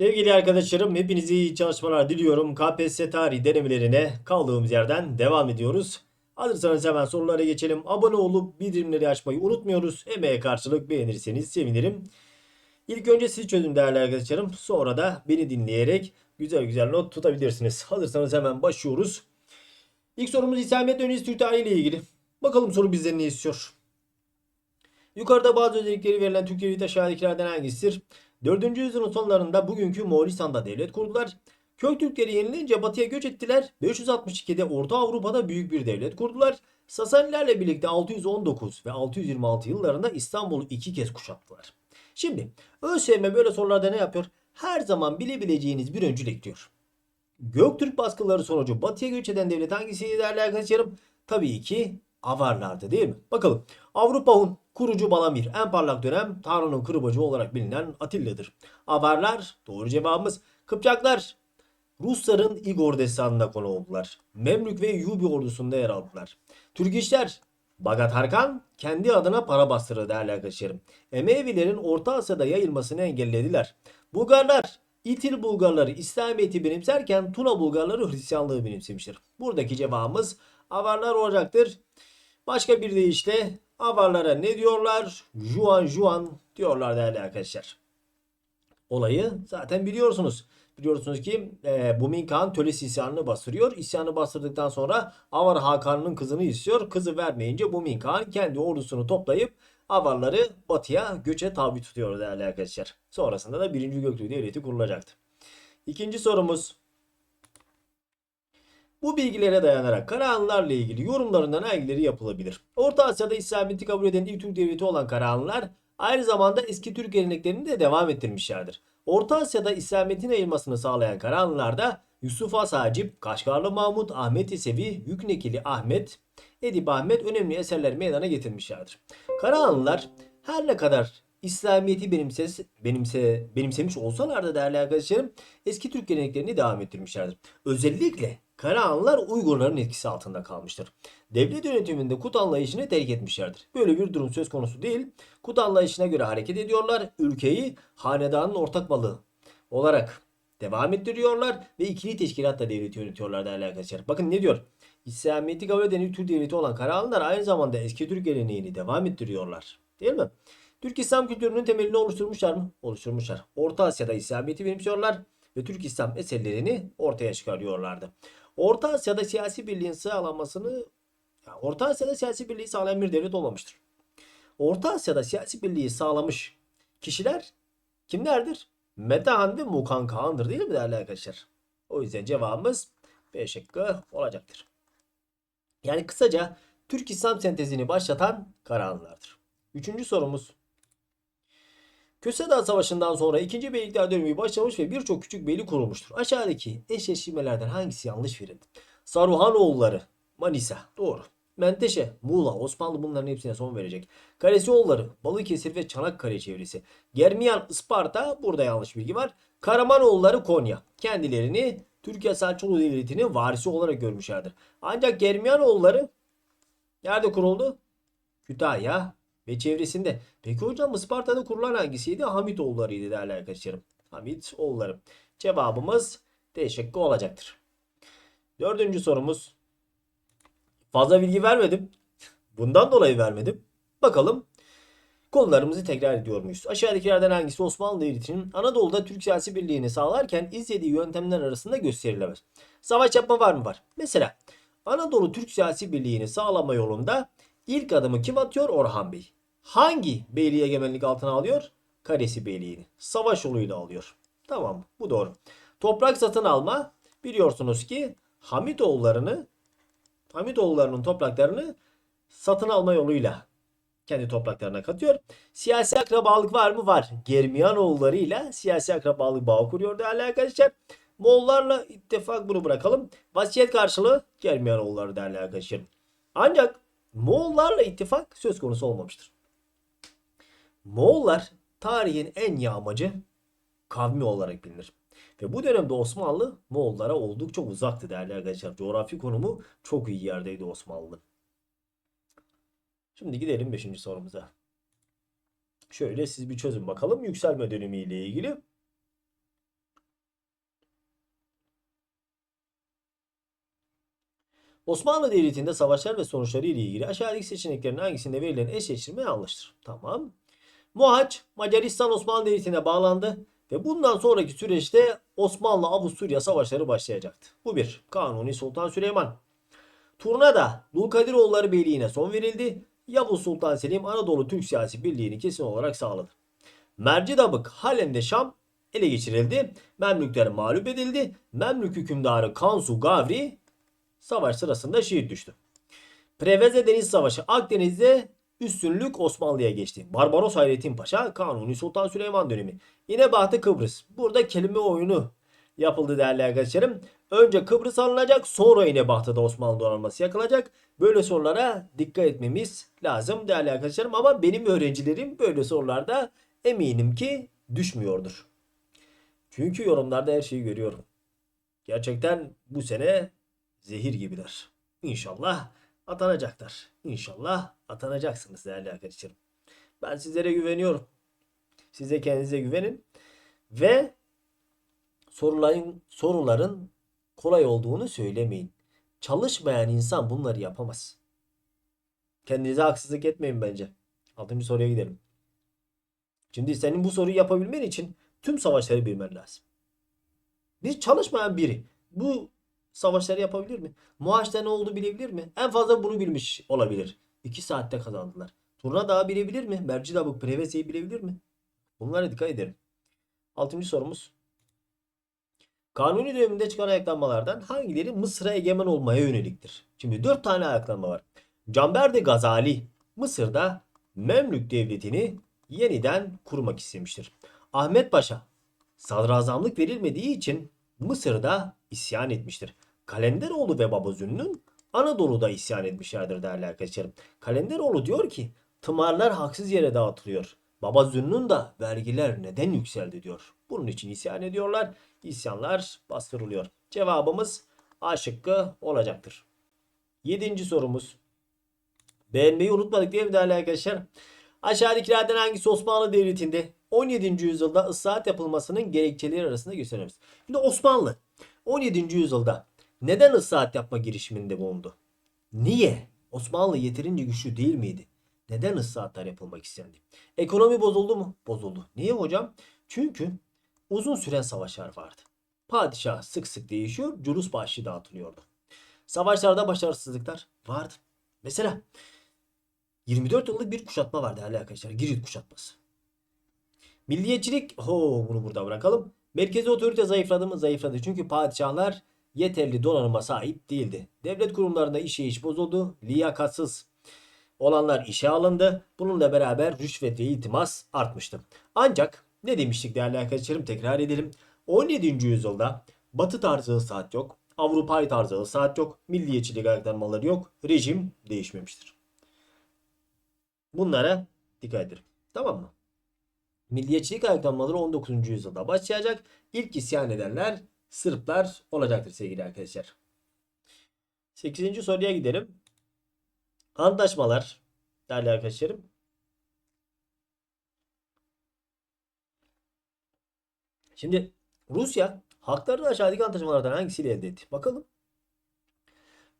Sevgili arkadaşlarım hepinize iyi çalışmalar diliyorum. KPSS tarih denemelerine kaldığımız yerden devam ediyoruz. Hazırsanız hemen sorulara geçelim. Abone olup bildirimleri açmayı unutmuyoruz. Emeğe karşılık beğenirseniz sevinirim. İlk önce siz çözün değerli arkadaşlarım. Sonra da beni dinleyerek güzel güzel not tutabilirsiniz. Hazırsanız hemen başlıyoruz. İlk sorumuz İslamiyet öncesi Türk tarihi ile ilgili. Bakalım soru bizden ne istiyor? Yukarıda bazı özellikleri verilen Türk devleti aşağıdakilerden hangisidir? 4. yüzyılın sonlarında bugünkü Moğolistan'da devlet kurdular. Köktürkleri yenilince batıya göç ettiler. 562'de Orta Avrupa'da büyük bir devlet kurdular. Sasanilerle birlikte 619 ve 626 yıllarında İstanbul'u iki kez kuşattılar. Şimdi ÖSYM böyle sorularda ne yapıyor? Her zaman bilebileceğiniz bir öncül ekliyor. Göktürk baskıları sonucu batıya göç eden devlet hangisiydi değerli arkadaşlarım? Tabii ki Avarlardı değil mi? Bakalım. Avrupa Hun, kurucu Balamir, en parlak dönem Tanrı'nın kırbacı olarak bilinen Atilla'dır. Avarlar, doğru cevabımız. Kıpçaklar, Rusların Igor destanına konu oldular. Memlük ve Yubi ordusunda yer aldılar. Türk işler, Bagat Harkan kendi adına para bastırdı değerli arkadaşlarım. Emevilerin Orta Asya'da yayılmasını engellediler. Bulgarlar, İtil Bulgarları İslamiyet'i benimserken Tuna Bulgarları Hristiyanlığı benimsemiştir. Buradaki cevabımız Avarlar olacaktır. Başka bir deyişle Avarlara ne diyorlar? Juan Juan diyorlar değerli arkadaşlar. Olayı zaten biliyorsunuz. Biliyorsunuz ki e, Bumin Kağan Töles isyanını bastırıyor. İsyanı bastırdıktan sonra Avar Hakan'ın kızını istiyor. Kızı vermeyince Bumin Kağan kendi ordusunu toplayıp Avarları batıya göçe tabi tutuyor değerli arkadaşlar. Sonrasında da 1. Göktürk Devleti kurulacaktı. İkinci sorumuz. Bu bilgilere dayanarak Karahanlılarla ilgili yorumlarından hangileri yapılabilir? Orta Asya'da İslamiyet'i kabul eden ilk Türk devleti olan Karahanlılar aynı zamanda eski Türk geleneklerini de devam ettirmişlerdir. Orta Asya'da İslamiyet'in yayılmasını sağlayan Karahanlılar da Yusuf Has Hacip, Kaşgarlı Mahmut, Ahmet İsevi, Yüknekili Ahmet, Edip Ahmet önemli eserler meydana getirmişlerdir. Karahanlılar her ne kadar İslamiyet'i benimse, benimse, benimsemiş olsalar da değerli arkadaşlarım eski Türk geleneklerini devam ettirmişlerdir. Özellikle Karahanlılar Uygurların etkisi altında kalmıştır. Devlet yönetiminde Kut anlayışını terk etmişlerdir. Böyle bir durum söz konusu değil. Kut anlayışına göre hareket ediyorlar. Ülkeyi hanedanın ortak malı olarak devam ettiriyorlar ve ikili teşkilatla devleti yönetiyorlar değerli arkadaşlar. Bakın ne diyor? İslamiyet'i kabul eden ilk Türk devleti olan Karahanlılar aynı zamanda eski Türk geleneğini devam ettiriyorlar. Değil mi? Türk İslam kültürünün temelini oluşturmuşlar mı? Oluşturmuşlar. Orta Asya'da İslamiyet'i benimsiyorlar ve Türk İslam eserlerini ortaya çıkarıyorlardı. Orta Asya'da siyasi birliğin sağlanmasını ya Orta Asya'da siyasi birliği sağlayan bir devlet olmamıştır. Orta Asya'da siyasi birliği sağlamış kişiler kimlerdir? Metehan ve Mukan Kağan'dır değil mi değerli arkadaşlar? O yüzden cevabımız B şıkkı olacaktır. Yani kısaca Türk İslam sentezini başlatan Karahanlılardır. Üçüncü sorumuz. Köse Savaşı'ndan sonra 2. Beylikler dönemi başlamış ve birçok küçük beylik kurulmuştur. Aşağıdaki eşleştirmelerden hangisi yanlış verildi? Saruhanoğulları, Manisa, doğru. Menteşe, Muğla, Osmanlı bunların hepsine son verecek. Karesioğulları, Balıkesir ve Çanakkale çevresi. Germiyan, Isparta, burada yanlış bilgi var. Karamanoğulları, Konya. Kendilerini Türkiye Selçuklu Devleti'nin varisi olarak görmüşlerdir. Ancak Germiyanoğulları nerede kuruldu? Kütahya, ve çevresinde. Peki hocam Isparta'da kurulan hangisiydi? Hamitoğullarıydı değerli arkadaşlarım. Hamitoğulları. Cevabımız D şıkkı olacaktır. Dördüncü sorumuz. Fazla bilgi vermedim. Bundan dolayı vermedim. Bakalım konularımızı tekrar ediyor muyuz? Aşağıdakilerden hangisi Osmanlı Devleti'nin Anadolu'da Türk siyasi birliğini sağlarken izlediği yöntemler arasında gösterilemez? Savaş yapma var mı? Var. Mesela Anadolu Türk siyasi birliğini sağlama yolunda ilk adımı kim atıyor? Orhan Bey. Hangi beyliği egemenlik altına alıyor? Karesi Beyliği'ni. Savaş yoluyla alıyor. Tamam bu doğru. Toprak satın alma biliyorsunuz ki Hamitoğullarını Hamitoğullarının topraklarını satın alma yoluyla kendi topraklarına katıyor. Siyasi akrabalık var mı? Var. Germiyanoğullarıyla siyasi akrabalık bağı kuruyor değerli arkadaşlar. Moğollarla ittifak bunu bırakalım. Vasiyet karşılığı Germiyanoğulları değerli arkadaşlar. Ancak Moğollarla ittifak söz konusu olmamıştır. Moğollar tarihin en yağmacı kavmi olarak bilinir. Ve bu dönemde Osmanlı Moğollara oldukça uzaktı değerli arkadaşlar. Coğrafi konumu çok iyi yerdeydi Osmanlı. Şimdi gidelim 5. sorumuza. Şöyle siz bir çözün bakalım yükselme dönemi ile ilgili. Osmanlı Devleti'nde savaşlar ve sonuçları ile ilgili aşağıdaki seçeneklerin hangisinde verilen eşleştirme yanlıştır? Tamam. Mohaç Macaristan Osmanlı Devleti'ne bağlandı ve bundan sonraki süreçte Osmanlı-Avusturya savaşları başlayacaktı. Bu bir. Kanuni Sultan Süleyman. Turnada Dulkadiroğulları Beyliği'ne son verildi. Yavuz Sultan Selim Anadolu Türk siyasi birliğini kesin olarak sağladı. Mercidabık Halende Şam ele geçirildi. Memlükler mağlup edildi. Memlük hükümdarı Kansu Gavri savaş sırasında şehit düştü. Preveze Deniz Savaşı Akdeniz'de üstünlük Osmanlı'ya geçti. Barbaros Hayrettin Paşa Kanuni Sultan Süleyman dönemi. Yine Bahtı Kıbrıs. Burada kelime oyunu yapıldı değerli arkadaşlarım. Önce Kıbrıs alınacak sonra yine Bahtı'da Osmanlı donanması yakılacak. Böyle sorulara dikkat etmemiz lazım değerli arkadaşlarım. Ama benim öğrencilerim böyle sorularda eminim ki düşmüyordur. Çünkü yorumlarda her şeyi görüyorum. Gerçekten bu sene zehir gibiler. İnşallah atanacaklar. İnşallah atanacaksınız değerli arkadaşlarım. Ben sizlere güveniyorum. Siz de kendinize güvenin. Ve soruların, soruların kolay olduğunu söylemeyin. Çalışmayan insan bunları yapamaz. Kendinize haksızlık etmeyin bence. Altıncı soruya gidelim. Şimdi senin bu soruyu yapabilmen için tüm savaşları bilmen lazım. Hiç çalışmayan biri bu savaşları yapabilir mi? Muhaç'ta ne oldu bilebilir mi? En fazla bunu bilmiş olabilir. 2 saatte kazandılar. Turna daha bilebilir mi? Mercidabık Prevese'yi bilebilir mi? Bunlara dikkat edelim. Altıncı sorumuz. Kanuni döneminde çıkan ayaklanmalardan hangileri Mısır'a egemen olmaya yöneliktir? Şimdi dört tane ayaklanma var. Canberdi Gazali Mısır'da Memlük devletini yeniden kurmak istemiştir. Ahmet Paşa sadrazamlık verilmediği için Mısır'da isyan etmiştir. Kalenderoğlu ve Baba Zünnün Anadolu'da isyan etmişlerdir değerli arkadaşlarım. Kalenderoğlu diyor ki tımarlar haksız yere dağıtılıyor. Baba Zünnün de vergiler neden yükseldi diyor. Bunun için isyan ediyorlar. İsyanlar bastırılıyor. Cevabımız A şıkkı olacaktır. Yedinci sorumuz. Beğenmeyi unutmadık değil mi değerli arkadaşlar? Aşağıdakilerden hangisi Osmanlı Devleti'nde 17. yüzyılda ıslahat yapılmasının gerekçeleri arasında gösterilmez. Şimdi Osmanlı 17. yüzyılda neden ıslahat yapma girişiminde bulundu? Niye? Osmanlı yeterince güçlü değil miydi? Neden ıslahatlar yapılmak istendi? Ekonomi bozuldu mu? Bozuldu. Niye hocam? Çünkü uzun süren savaşlar vardı. Padişah sık sık değişiyor, culus bahşişi dağıtılıyordu. Savaşlarda başarısızlıklar vardı. Mesela 24 yıllık bir kuşatma var değerli arkadaşlar. Girit kuşatması. Milliyetçilik, ho bunu burada bırakalım. Merkezi otorite zayıfladı mı? Zayıfladı. Çünkü padişahlar yeterli donanıma sahip değildi. Devlet kurumlarında işleyiş bozuldu. Liyakatsız olanlar işe alındı. Bununla beraber rüşvet ve iltimas artmıştı. Ancak ne demiştik değerli arkadaşlarım tekrar edelim. 17. yüzyılda batı tarzı saat yok. Avrupa'yı tarzı saat yok. Milliyetçilik ayaklanmaları yok. Rejim değişmemiştir. Bunlara dikkat edelim. Tamam mı? Milliyetçilik ayaklanmaları 19. yüzyılda başlayacak. İlk isyan edenler Sırplar olacaktır sevgili arkadaşlar. 8. soruya gidelim. Antlaşmalar değerli arkadaşlarım. Şimdi Rusya haklarını aşağıdaki antlaşmalardan hangisiyle elde etti? Bakalım.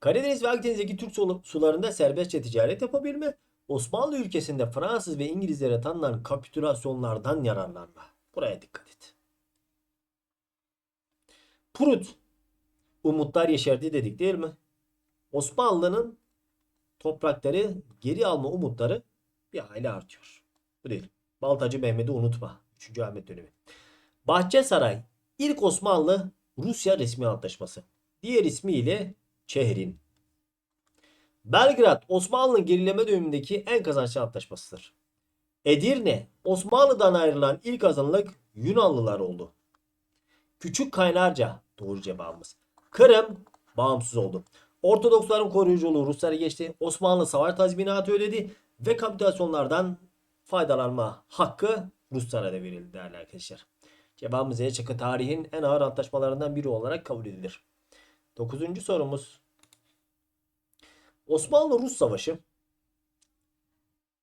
Karadeniz ve Akdeniz'deki Türk su- sularında serbestçe ticaret yapabilme, Osmanlı ülkesinde Fransız ve İngilizlere tanınan kapitülasyonlardan yararlanma. Buraya dikkat et. Prut. Umutlar yeşerdi dedik değil mi? Osmanlı'nın toprakları geri alma umutları bir hayli artıyor. Bu değil. Baltacı Mehmet'i unutma. 3. Ahmet dönemi. Bahçesaray ilk Osmanlı Rusya resmi antlaşması. Diğer ismiyle Çehrin. Belgrad Osmanlı'nın gerileme dönemindeki en kazançlı antlaşmasıdır. Edirne Osmanlı'dan ayrılan ilk azınlık Yunanlılar oldu. Küçük Kaynarca doğru cevabımız. Kırım bağımsız oldu. Ortodoksların koruyuculuğu Ruslara geçti. Osmanlı savaş tazminatı ödedi ve kapitülasyonlardan faydalanma hakkı Ruslara da verildi değerli arkadaşlar. Cevabımız E tarihin en ağır antlaşmalarından biri olarak kabul edilir. Dokuzuncu sorumuz. Osmanlı-Rus Savaşı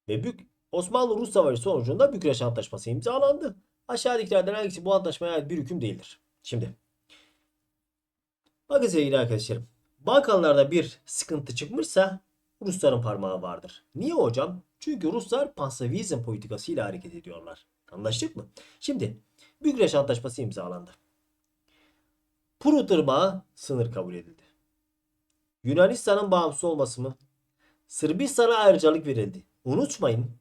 ve Bük Osmanlı-Rus Savaşı sonucunda Bükreş Antlaşması imzalandı. Aşağıdakilerden hangisi bu antlaşmaya ait bir hüküm değildir? Şimdi. Bakın sevgili arkadaşlarım. Balkanlarda bir sıkıntı çıkmışsa Rusların parmağı vardır. Niye hocam? Çünkü Ruslar pansavizm politikasıyla hareket ediyorlar. Anlaştık mı? Şimdi Bükreş Antlaşması imzalandı. Prut Irmağı sınır kabul edildi. Yunanistan'ın bağımsız olması mı? Sırbistan'a ayrıcalık verildi. Unutmayın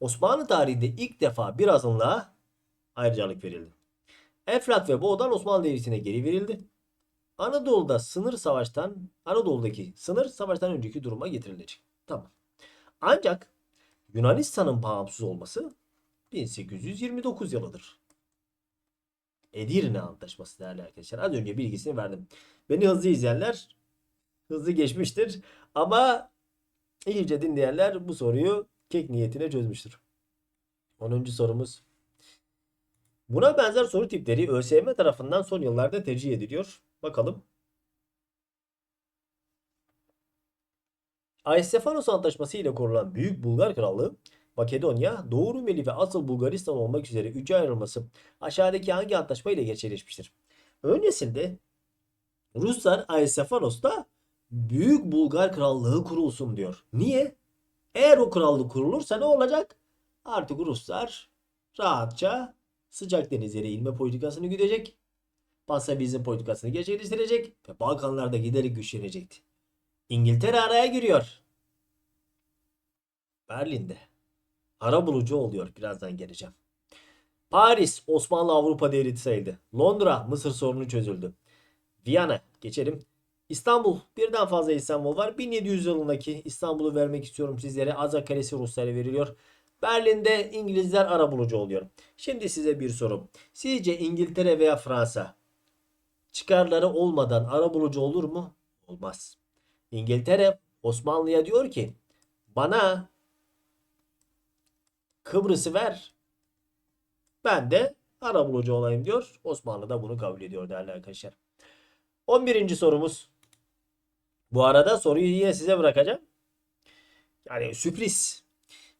Osmanlı tarihinde ilk defa bir azınlığa ayrıcalık verildi. Eflak ve Boğdan Osmanlı Devleti'ne geri verildi. Anadolu'da sınır savaştan, Anadolu'daki sınır savaştan önceki duruma getirilecek. Tamam. Ancak Yunanistan'ın bağımsız olması 1829 yılıdır. Edirne Antlaşması değerli arkadaşlar. Az önce bilgisini verdim. Beni hızlı izleyenler hızlı geçmiştir. Ama iyice dinleyenler bu soruyu kek niyetine çözmüştür. 10. sorumuz. Buna benzer soru tipleri ÖSYM tarafından son yıllarda tercih ediliyor. Bakalım. Aystefanos Antlaşması ile kurulan Büyük Bulgar Krallığı, Makedonya, Doğu Rumeli ve asıl Bulgaristan olmak üzere üçe ayrılması aşağıdaki hangi antlaşma ile gerçekleşmiştir? Öncesinde Ruslar Aystefanos'ta Büyük Bulgar Krallığı kurulsun diyor. Niye? Eğer o krallık kurulursa ne olacak? Artık Ruslar rahatça sıcak denizlere inme politikasını güdecek. Pasifizm politikasını gerçekleştirecek ve Balkanlarda giderek güçlenecekti. İngiltere araya giriyor. Berlin'de. Ara bulucu oluyor. Birazdan geleceğim. Paris Osmanlı Avrupa devleti sayıldı. Londra Mısır sorunu çözüldü. Viyana geçelim. İstanbul birden fazla İstanbul var. 1700 yılındaki İstanbul'u vermek istiyorum sizlere. Azak Kalesi Ruslara veriliyor. Berlin'de İngilizler arabulucu oluyor. Şimdi size bir sorum. Sizce İngiltere veya Fransa çıkarları olmadan arabulucu olur mu? Olmaz. İngiltere Osmanlı'ya diyor ki bana Kıbrıs'ı ver. Ben de arabulucu olayım diyor. Osmanlı da bunu kabul ediyor değerli arkadaşlar. 11. sorumuz. Bu arada soruyu yine size bırakacağım. Yani sürpriz.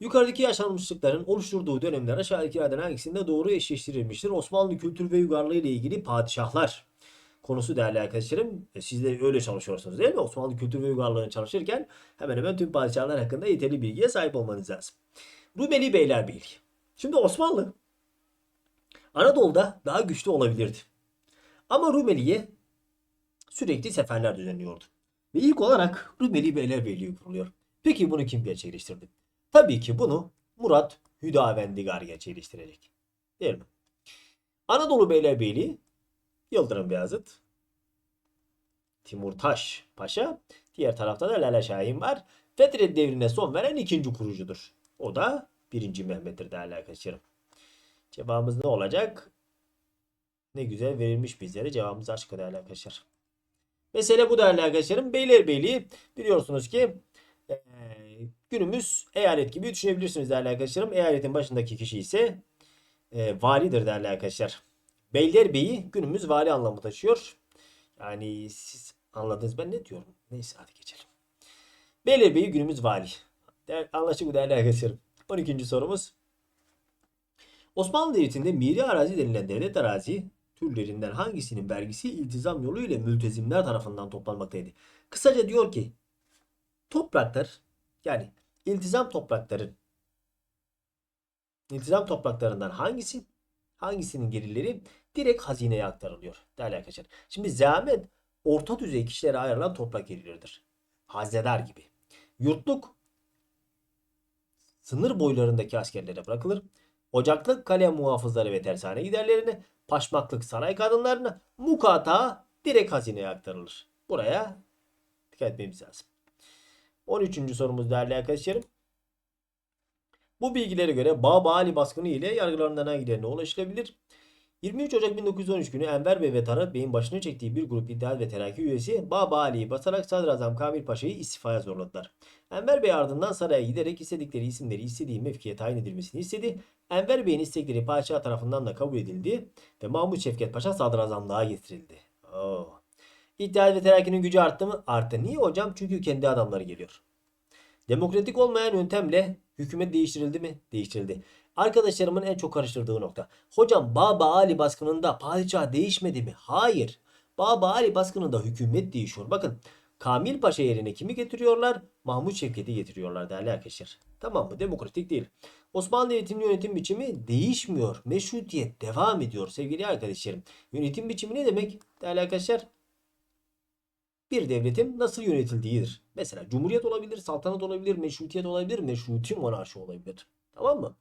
Yukarıdaki yaşanmışlıkların oluşturduğu dönemler aşağıdakilerden hangisinde doğru eşleştirilmiştir? Osmanlı kültür ve uygarlığı ile ilgili padişahlar konusu değerli arkadaşlarım. E, Siz de öyle çalışıyorsunuz değil mi? Osmanlı kültür ve uygarlığını çalışırken hemen hemen tüm padişahlar hakkında yeterli bilgiye sahip olmanız lazım. Rumeli Beylerbeyliği. Şimdi Osmanlı Anadolu'da daha güçlü olabilirdi. Ama Rumeli'ye sürekli seferler düzenliyordu. Ve ilk olarak Rumeli Beylerbeyliği kuruluyor. Peki bunu kim gerçekleştirdi? Tabii ki bunu Murat Hüdavendigar gerçekleştirecek. Değil mi? Anadolu Beylerbeyliği Yıldırım Beyazıt, Timurtaş Paşa, diğer tarafta da Lale Şahin var. Fetret devrine son veren ikinci kurucudur. O da birinci Mehmet'tir değerli arkadaşlarım. Cevabımız ne olacak? Ne güzel verilmiş bizlere. Cevabımız açık değerli arkadaşlar. Mesele bu değerli arkadaşlarım. Beylerbeyliği biliyorsunuz ki eee, günümüz eyalet gibi düşünebilirsiniz değerli arkadaşlarım. Eyaletin başındaki kişi ise eee, validir değerli arkadaşlar. Beylerbeyi günümüz vali anlamı taşıyor. Yani siz anladınız ben ne diyorum. Neyse hadi geçelim. Beylerbeyi günümüz vali. Anlaştık değerli arkadaşlarım? 12. sorumuz. Osmanlı Devleti'nde miri arazi denilen devlet arazi türlerinden hangisinin vergisi iltizam yolu ile mültezimler tarafından toplanmaktaydı? Kısaca diyor ki topraklar yani iltizam toprakların iltizam topraklarından hangisi hangisinin gelirleri direkt hazineye aktarılıyor değerli arkadaşlar. Şimdi zahmet orta düzey kişilere ayrılan toprak gelirleridir. Haznedar gibi. Yurtluk sınır boylarındaki askerlere bırakılır. Ocaklık kale muhafızları ve tersane giderlerine, paşmaklık saray kadınlarına, mukata direkt hazineye aktarılır. Buraya dikkat etmemiz lazım. 13. sorumuz değerli arkadaşlarım. Bu bilgilere göre Baba Ali baskını ile yargılarından hangilerine ulaşılabilir? 23 Ocak 1913 günü Enver Bey ve Talat Bey'in başını çektiği bir grup İttihat ve Terakki üyesi Baba Ali'yi basarak Sadrazam Kamil Paşa'yı istifaya zorladılar. Enver Bey ardından saraya giderek istedikleri isimleri istediği mevkiye tayin edilmesini istedi. Enver Bey'in istekleri padişah tarafından da kabul edildi ve Mahmut Şevket Paşa sadrazamlığa getirildi. Oo. İttihat ve Terakki'nin gücü arttı mı? Arttı. Niye hocam? Çünkü kendi adamları geliyor. Demokratik olmayan yöntemle hükümet değiştirildi mi? Değiştirildi. Arkadaşlarımın en çok karıştırdığı nokta. Hocam Baba Ali baskınında padişah değişmedi mi? Hayır. Baba Ali baskınında hükümet değişiyor. Bakın Kamil Paşa yerine kimi getiriyorlar? Mahmut Şevket'i getiriyorlar değerli arkadaşlar. Tamam mı? Demokratik değil. Osmanlı Devleti'nin yönetim biçimi değişmiyor. Meşrutiyet devam ediyor sevgili arkadaşlarım. Yönetim biçimi ne demek değerli arkadaşlar? Bir devletin nasıl yönetildiğidir. Mesela cumhuriyet olabilir, saltanat olabilir, meşrutiyet olabilir, meşruti monarşi olabilir. Tamam mı?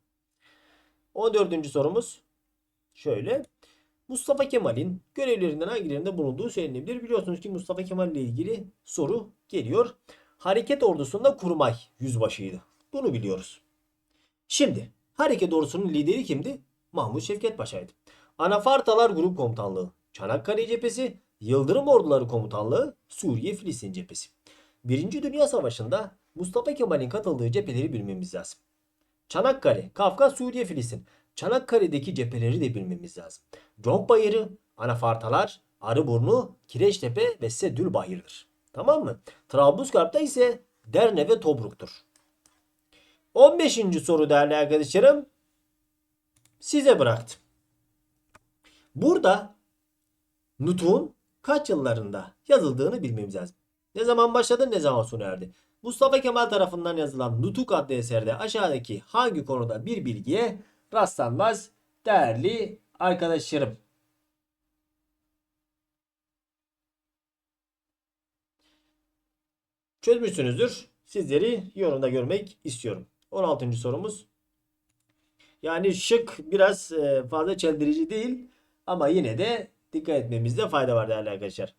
14. sorumuz şöyle. Mustafa Kemal'in görevlerinden hangilerinde bulunduğu söylenebilir. Biliyorsunuz ki Mustafa Kemal ile ilgili soru geliyor. Hareket ordusunda kurmay yüzbaşıydı. Bunu biliyoruz. Şimdi hareket ordusunun lideri kimdi? Mahmut Şevket Paşa'ydı. Anafartalar Grup Komutanlığı, Çanakkale Cephesi, Yıldırım Orduları Komutanlığı, Suriye Filistin Cephesi. Birinci Dünya Savaşı'nda Mustafa Kemal'in katıldığı cepheleri bilmemiz lazım. Çanakkale, Kafkas, Suriye, Filistin. Çanakkale'deki cepheleri de bilmemiz lazım. Conk Bayırı, Anafartalar, Arıburnu, Kireçtepe ve Sedül Bayır'dır. Tamam mı? Trablusgarp'ta ise Derne ve Tobruk'tur. 15. soru değerli arkadaşlarım. Size bıraktım. Burada Nutuk'un kaç yıllarında yazıldığını bilmemiz lazım. Ne zaman başladı ne zaman sona erdi? Mustafa Kemal tarafından yazılan Nutuk adlı eserde aşağıdaki hangi konuda bir bilgiye rastlanmaz değerli arkadaşlarım? Çözmüşsünüzdür. Sizleri yorumda görmek istiyorum. 16. sorumuz. Yani şık biraz e, fazla çeldirici değil ama yine de dikkat etmemizde fayda var değerli arkadaşlar.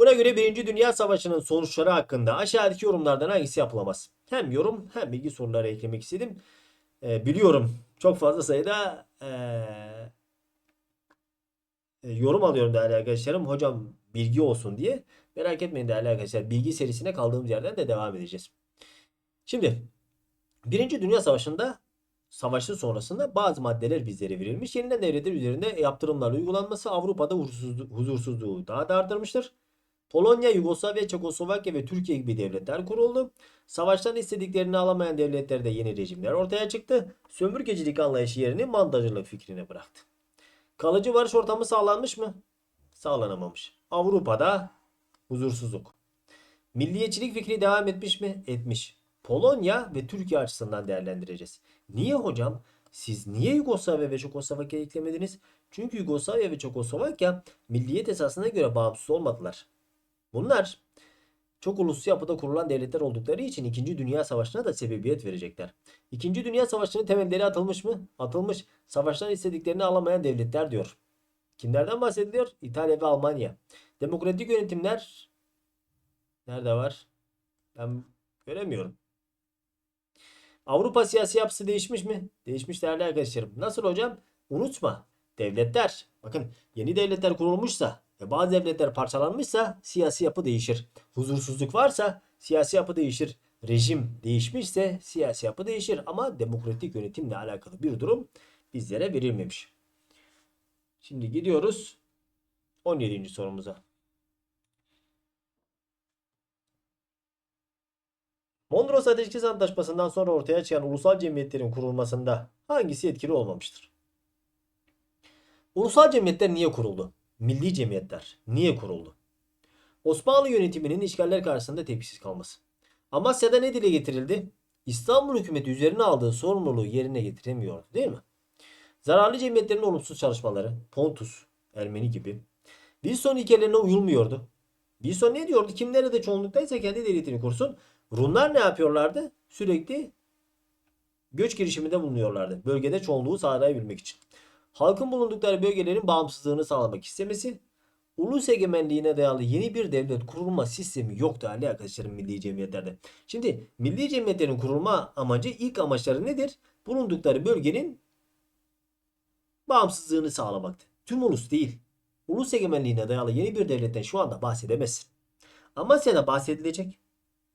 Buna göre 1. Dünya Savaşı'nın sonuçları hakkında aşağıdaki yorumlardan hangisi yapılamaz? Hem yorum hem bilgi soruları eklemek istedim. Ee, biliyorum çok fazla sayıda ee, yorum alıyorum değerli arkadaşlarım. Hocam bilgi olsun diye. Merak etmeyin değerli arkadaşlar. Bilgi serisine kaldığımız yerden de devam edeceğiz. Şimdi 1. Dünya Savaşı'nda savaşın sonrasında bazı maddeler bizlere verilmiş. Yeniden devletler üzerinde yaptırımlar uygulanması Avrupa'da huzursuzluğu, daha da arttırmıştır. Polonya, Yugoslavya, Çekoslovakya ve Türkiye gibi devletler kuruldu. Savaştan istediklerini alamayan devletlerde yeni rejimler ortaya çıktı. Sömürgecilik anlayışı yerini mandacılık fikrine bıraktı. Kalıcı barış ortamı sağlanmış mı? Sağlanamamış. Avrupa'da huzursuzluk. Milliyetçilik fikri devam etmiş mi? Etmiş. Polonya ve Türkiye açısından değerlendireceğiz. Niye hocam? Siz niye Yugoslavya ve Çekoslovakya eklemediniz? Çünkü Yugoslavya ve Çekoslovakya milliyet esasına göre bağımsız olmadılar. Bunlar çok uluslu yapıda kurulan devletler oldukları için 2. Dünya Savaşı'na da sebebiyet verecekler. 2. Dünya Savaşı'nın temelleri atılmış mı? Atılmış. Savaştan istediklerini alamayan devletler diyor. Kimlerden bahsediliyor? İtalya ve Almanya. Demokratik yönetimler nerede var? Ben göremiyorum. Avrupa siyasi yapısı değişmiş mi? Değişmiş değerli arkadaşlarım. Nasıl hocam? Unutma. Devletler. Bakın yeni devletler kurulmuşsa ve bazı devletler parçalanmışsa siyasi yapı değişir. Huzursuzluk varsa siyasi yapı değişir. Rejim değişmişse siyasi yapı değişir. Ama demokratik yönetimle alakalı bir durum bizlere verilmemiş. Şimdi gidiyoruz 17. sorumuza. Mondros Ateşkes Antlaşması'ndan sonra ortaya çıkan ulusal cemiyetlerin kurulmasında hangisi etkili olmamıştır? Ulusal cemiyetler niye kuruldu? Milli cemiyetler niye kuruldu? Osmanlı yönetiminin işgaller karşısında tepkisiz kalması. Amasya'da ne dile getirildi? İstanbul hükümeti üzerine aldığı sorumluluğu yerine getiremiyordu değil mi? Zararlı cemiyetlerin olumsuz çalışmaları, Pontus, Ermeni gibi. Wilson ilkelerine uyulmuyordu. Wilson ne diyordu? Kim nerede çoğunluktaysa kendi devletini kursun. Rumlar ne yapıyorlardı? Sürekli göç girişiminde bulunuyorlardı. Bölgede çoğunluğu sağlayabilmek için. Halkın bulundukları bölgelerin bağımsızlığını sağlamak istemesi, ulus egemenliğine dayalı yeni bir devlet kurulma sistemi yok değerli arkadaşlarım milli cemiyetlerde. Şimdi milli cemiyetlerin kurulma amacı ilk amaçları nedir? Bulundukları bölgenin bağımsızlığını sağlamaktı. Tüm ulus değil. Ulus egemenliğine dayalı yeni bir devletten şu anda bahsedemezsin. Amasya'da bahsedilecek.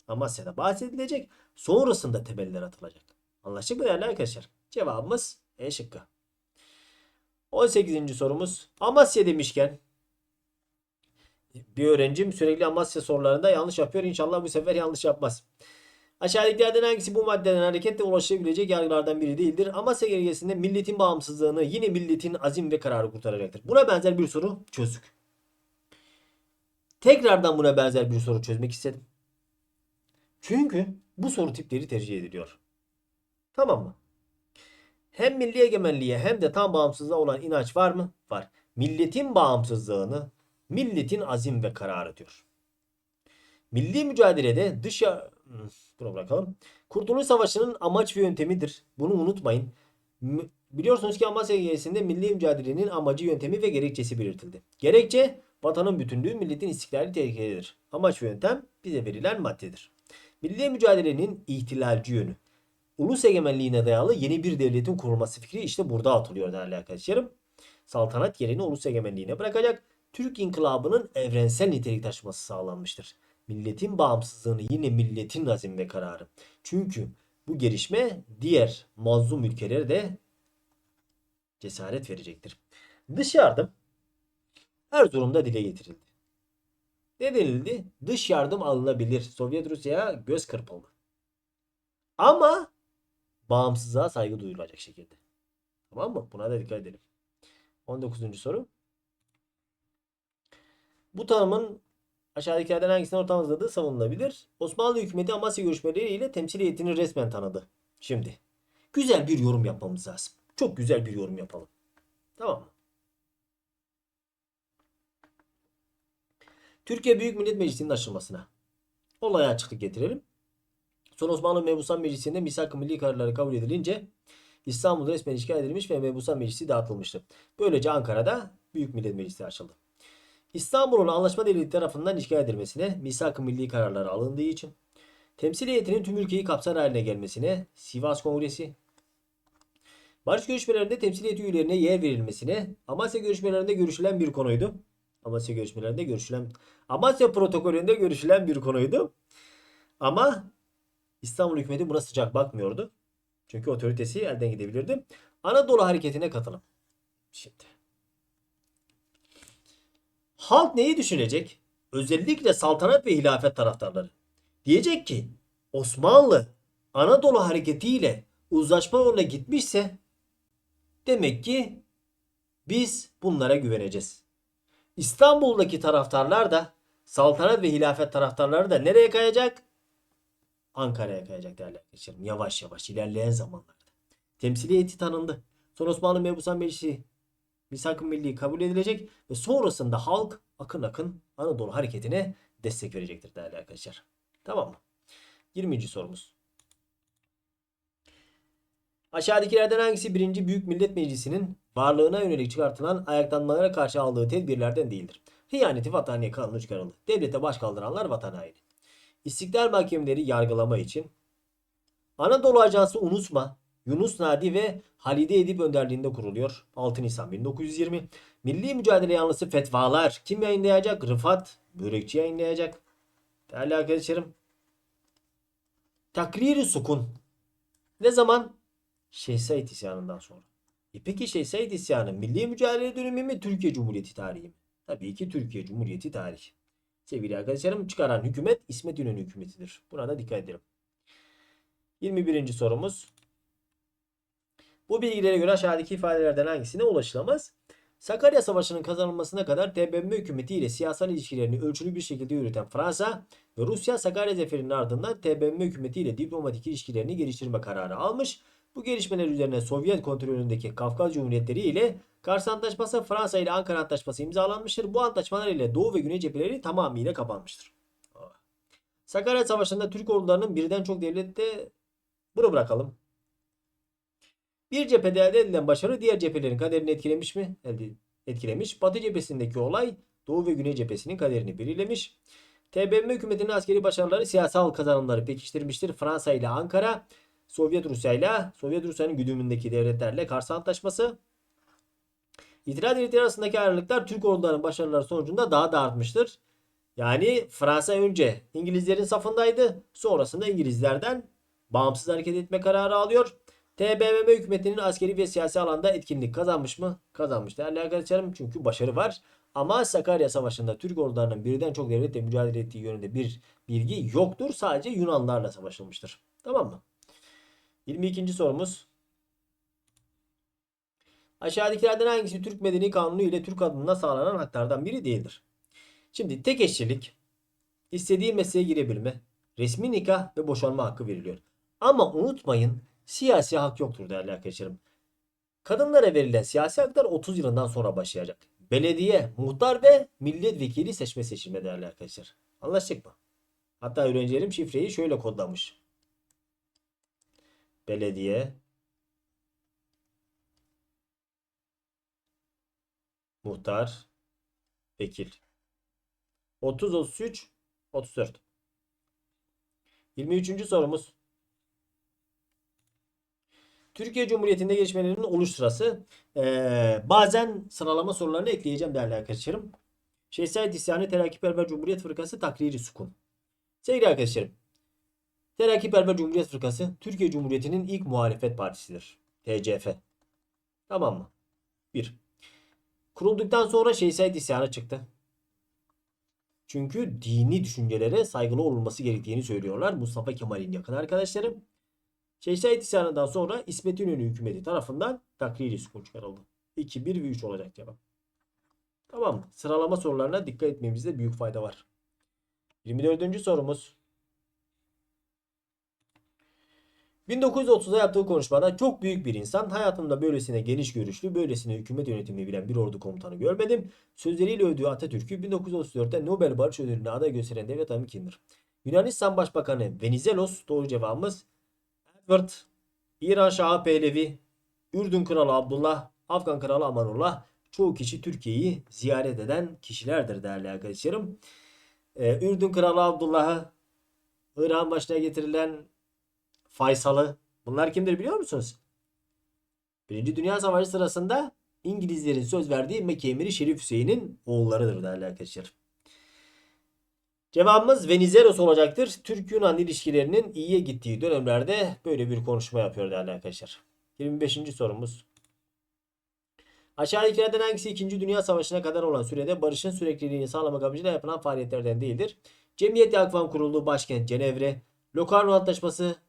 Amasya'da bahsedilecek. Sonrasında temeller atılacak. Anlaştık mı değerli arkadaşlar? Cevabımız E şıkkı. 18. sorumuz. Amasya demişken bir öğrencim sürekli Amasya sorularında yanlış yapıyor. İnşallah bu sefer yanlış yapmaz. Aşağıdakilerden hangisi bu maddeden hareketle ulaşılabilecek yargılardan biri değildir? Amasya gergesinde milletin bağımsızlığını yine milletin azim ve kararı kurtaracaktır. Buna benzer bir soru çözdük. Tekrardan buna benzer bir soru çözmek istedim. Çünkü bu soru tipleri tercih ediliyor. Tamam mı? Hem milli egemenliğe hem de tam bağımsızlığa olan inanç var mı? Var. Milletin bağımsızlığını milletin azim ve kararı diyor. Milli mücadelede dışa... Bunu bırakalım. Kurtuluş Savaşı'nın amaç ve yöntemidir. Bunu unutmayın. Biliyorsunuz ki Amasya Gezisi'nde milli mücadelenin amacı, yöntemi ve gerekçesi belirtildi. Gerekçe vatanın bütünlüğü, milletin istiklali tehlikelidir. Amaç ve yöntem bize verilen maddedir. Milli mücadelenin ihtilalci yönü. Ulus egemenliğine dayalı yeni bir devletin kurulması fikri işte burada atılıyor değerli arkadaşlarım. Saltanat yerini ulus egemenliğine bırakacak. Türk inkılabının evrensel nitelik taşıması sağlanmıştır. Milletin bağımsızlığını yine milletin azim ve kararı. Çünkü bu gelişme diğer mazlum ülkelere de cesaret verecektir. Dış yardım Erzurum'da dile getirildi. Ne denildi? Dış yardım alınabilir. Sovyet Rusya'ya göz kırpıldı. Ama bağımsızlığa saygı duyulacak şekilde. Tamam mı? Buna da dikkat edelim. 19. soru. Bu tanımın aşağıdakilerden hangisinin ortamızladığı savunulabilir? Osmanlı hükümeti Amasya görüşmeleriyle temsiliyetini resmen tanıdı. Şimdi güzel bir yorum yapmamız lazım. Çok güzel bir yorum yapalım. Tamam mı? Türkiye Büyük Millet Meclisi'nin açılmasına olaya açıklık getirelim. Son Osmanlı Mebusan Meclisi'nde misak-ı milli kararları kabul edilince İstanbul resmen işgal edilmiş ve Mebusan Meclisi dağıtılmıştı. Böylece Ankara'da Büyük Millet Meclisi açıldı. İstanbul'un anlaşma devleti tarafından işgal edilmesine misak-ı milli kararları alındığı için temsil heyetinin tüm ülkeyi kapsar haline gelmesine Sivas Kongresi, barış görüşmelerinde temsil heyeti üyelerine yer verilmesine Amasya görüşmelerinde görüşülen bir konuydu. Amasya görüşmelerinde görüşülen Amasya protokolünde görüşülen bir konuydu. Ama İstanbul hükümeti buna sıcak bakmıyordu. Çünkü otoritesi elden gidebilirdi. Anadolu hareketine katılım. Şimdi. Halk neyi düşünecek? Özellikle saltanat ve hilafet taraftarları. Diyecek ki Osmanlı Anadolu hareketiyle uzlaşma yoluna gitmişse demek ki biz bunlara güveneceğiz. İstanbul'daki taraftarlar da saltanat ve hilafet taraftarları da nereye kayacak? Ankara'ya kayacak değerli arkadaşlarım. Yavaş yavaş ilerleyen zamanlarda. Temsiliyeti tanındı. Son Osmanlı Mebusan Meclisi Misak-ı Milli kabul edilecek ve sonrasında halk akın akın Anadolu hareketine destek verecektir değerli arkadaşlar. Tamam mı? 20. sorumuz. Aşağıdakilerden hangisi 1. Büyük Millet Meclisi'nin varlığına yönelik çıkartılan ayaklanmalara karşı aldığı tedbirlerden değildir? Hıyaneti vataniye kanunu çıkarıldı. Devlete baş kaldıranlar vatan haini. İstiklal mahkemeleri yargılama için Anadolu Ajansı unutma Yunus Nadi ve Halide Edip önderliğinde kuruluyor. 6 Nisan 1920. Milli Mücadele Yanlısı Fetvalar kim yayınlayacak? Rıfat Börekçi yayınlayacak. Değerli arkadaşlarım. Takriri Sukun. Ne zaman? Şeyh Said isyanından sonra. E peki Şeyh Said isyanı milli mücadele dönemi mi Türkiye Cumhuriyeti tarihi mi? Tabii ki Türkiye Cumhuriyeti tarihi. Sevgili arkadaşlarım çıkaran hükümet İsmet İnönü hükümetidir. Buna da dikkat edelim. 21. sorumuz. Bu bilgilere göre aşağıdaki ifadelerden hangisine ulaşılamaz? Sakarya Savaşı'nın kazanılmasına kadar TBMM hükümeti ile siyasal ilişkilerini ölçülü bir şekilde yürüten Fransa ve Rusya Sakarya Zeferi'nin ardından TBMM hükümeti ile diplomatik ilişkilerini geliştirme kararı almış. Bu gelişmeler üzerine Sovyet kontrolündeki Kafkaz Cumhuriyetleri ile Kars Antlaşması Fransa ile Ankara Antlaşması imzalanmıştır. Bu antlaşmalar ile Doğu ve Güney cepheleri tamamıyla kapanmıştır. Sakarya Savaşı'nda Türk ordularının birden çok devlette bunu bırakalım. Bir cephede elde edilen başarı diğer cephelerin kaderini etkilemiş mi? Elde etkilemiş. Batı cephesindeki olay Doğu ve Güney cephesinin kaderini belirlemiş. TBMM hükümetinin askeri başarıları siyasal kazanımları pekiştirmiştir. Fransa ile Ankara, Sovyet Rusya ile Sovyet Rusya'nın güdümündeki devletlerle Kars Antlaşması. İtiraz devletleri arasındaki ayrılıklar Türk ordularının başarıları sonucunda daha da artmıştır. Yani Fransa önce İngilizlerin safındaydı. Sonrasında İngilizlerden bağımsız hareket etme kararı alıyor. TBMM hükümetinin askeri ve siyasi alanda etkinlik kazanmış mı? Kazanmış değerli arkadaşlarım. Çünkü başarı var. Ama Sakarya Savaşı'nda Türk ordularının birden çok devletle mücadele ettiği yönünde bir bilgi yoktur. Sadece Yunanlarla savaşılmıştır. Tamam mı? 22. sorumuz. Aşağıdakilerden hangisi Türk Medeni Kanunu ile Türk adına sağlanan haklardan biri değildir? Şimdi tek eşlilik, istediği mesleğe girebilme, resmi nikah ve boşanma hakkı veriliyor. Ama unutmayın siyasi hak yoktur değerli arkadaşlarım. Kadınlara verilen siyasi haklar 30 yılından sonra başlayacak. Belediye, muhtar ve milletvekili seçme seçilme değerli arkadaşlar. Anlaştık mı? Hatta öğrencilerim şifreyi şöyle kodlamış. Belediye, muhtar, vekil. 30, 33, 34. 23. sorumuz. Türkiye Cumhuriyeti'nde gelişmelerinin oluş sırası. Ee, bazen sıralama sorularını ekleyeceğim değerli arkadaşlarım. Şehzade İsyanı Terakkiperver Cumhuriyet Fırkası Takriri Sukun. Sevgili arkadaşlarım. Terakkiperver Cumhuriyet Fırkası Türkiye Cumhuriyeti'nin ilk muhalefet partisidir. TCF. Tamam mı? 1. Kurulduktan sonra Şehzade İsyanı çıktı. Çünkü dini düşüncelere saygılı olunması gerektiğini söylüyorlar Mustafa Kemal'in yakın arkadaşlarım. Şehzade isyanından sonra İsmet İnönü hükümeti tarafından takriri sukun çıkarıldı. 2, 1 ve 3 olacak cevap. Tamam mı? Sıralama sorularına dikkat etmemizde büyük fayda var. 24. sorumuz. 1930'da yaptığı konuşmada çok büyük bir insan hayatımda böylesine geniş görüşlü, böylesine hükümet yönetimi bilen bir ordu komutanı görmedim. Sözleriyle övdüğü Atatürk'ü 1934'te Nobel Barış Ödülü'ne aday gösteren devlet adamı kimdir? Yunanistan Başbakanı Venizelos doğru cevabımız Edward, İran Şahı Pehlevi, Ürdün Kralı Abdullah, Afgan Kralı Amanullah çoğu kişi Türkiye'yi ziyaret eden kişilerdir değerli arkadaşlarım. Ee, Ürdün Kralı Abdullah'ı, İran başına getirilen Faysal'ı bunlar kimdir biliyor musunuz? Birinci Dünya Savaşı sırasında İngilizlerin söz verdiği Mekke Emiri Şerif Hüseyin'in oğullarıdır değerli arkadaşlar. Cevabımız Venizelos olacaktır. Türk-Yunan ilişkilerinin iyiye gittiği dönemlerde böyle bir konuşma yapıyor değerli arkadaşlar. 25. sorumuz. Aşağıdakilerden hangisi 2. Dünya Savaşı'na kadar olan sürede barışın sürekliliğini sağlamak amacıyla yapılan faaliyetlerden değildir? Cemiyet-i Akvam kurulduğu başkent Cenevre, Locarno Antlaşması,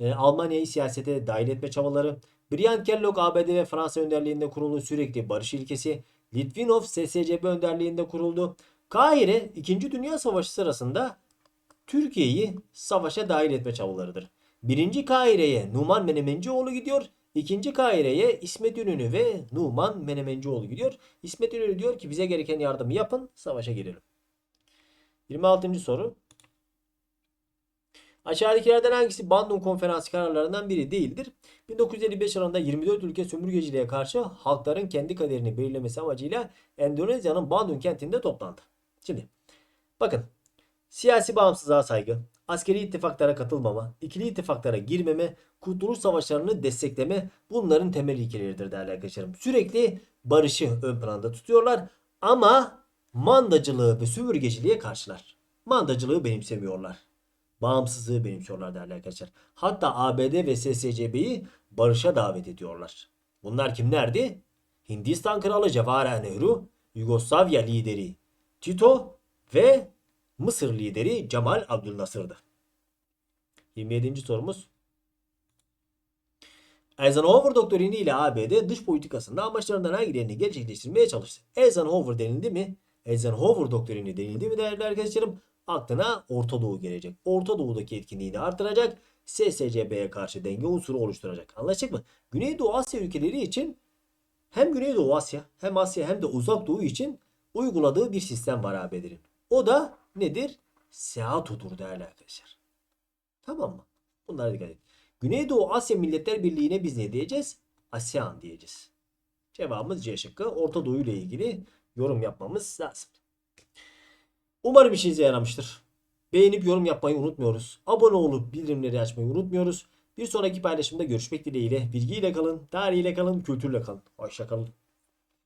e, Almanya'yı siyasete dahil etme çabaları, Briand Kellogg ABD ve Fransa önderliğinde kurulu sürekli barış ilkesi, Litvinov SSCB önderliğinde kuruldu. Kahire 2. Dünya Savaşı sırasında Türkiye'yi savaşa dahil etme çabalarıdır. Birinci Kahire'ye Numan Menemencioğlu gidiyor. İkinci Kahire'ye İsmet İnönü ve Numan Menemencioğlu gidiyor. İsmet İnönü diyor ki bize gereken yardımı yapın savaşa girelim. 26. soru. Aşağıdakilerden hangisi Bandung Konferansı kararlarından biri değildir? 1955 yılında 24 ülke sömürgeciliğe karşı halkların kendi kaderini belirlemesi amacıyla Endonezya'nın Bandung kentinde toplandı. Şimdi bakın siyasi bağımsızlığa saygı, askeri ittifaklara katılmama, ikili ittifaklara girmeme, kurtuluş savaşlarını destekleme bunların temel ilkeleridir değerli arkadaşlarım. Sürekli barışı ön planda tutuyorlar ama mandacılığı ve sömürgeciliğe karşılar. Mandacılığı benimsemiyorlar bağımsızlığı benimsiyorlar değerli arkadaşlar. Hatta ABD ve SSCB'yi barışa davet ediyorlar. Bunlar kimlerdi? Hindistan Kralı Jawaharlal Nehru, Yugoslavya lideri Tito ve Mısır lideri Cemal Abdülnasır'dı. 27. sorumuz. Eisenhower doktrini ile ABD dış politikasında amaçlarından hangilerini gerçekleştirmeye çalıştı? Eisenhower denildi mi? Eisenhower doktrini denildi mi değerli arkadaşlarım? Aklına Orta Doğu gelecek. Orta Doğu'daki etkinliğini artıracak. SSCB'ye karşı denge unsuru oluşturacak. Anlaştık mı? Güneydoğu Asya ülkeleri için hem Güneydoğu Asya hem Asya hem de Uzak Doğu için uyguladığı bir sistem var ABD'nin. O da nedir? SEATO'dur değerli arkadaşlar. Tamam mı? Bunlara dikkat edin. Güneydoğu Asya Milletler Birliği'ne biz ne diyeceğiz? ASEAN diyeceğiz. Cevabımız C şıkkı. Orta Doğu ile ilgili yorum yapmamız lazım. Umarım işinize yaramıştır. Beğenip yorum yapmayı unutmuyoruz. Abone olup bildirimleri açmayı unutmuyoruz. Bir sonraki paylaşımda görüşmek dileğiyle. Bilgiyle kalın, tarihiyle kalın, kültürle kalın. Hoşçakalın.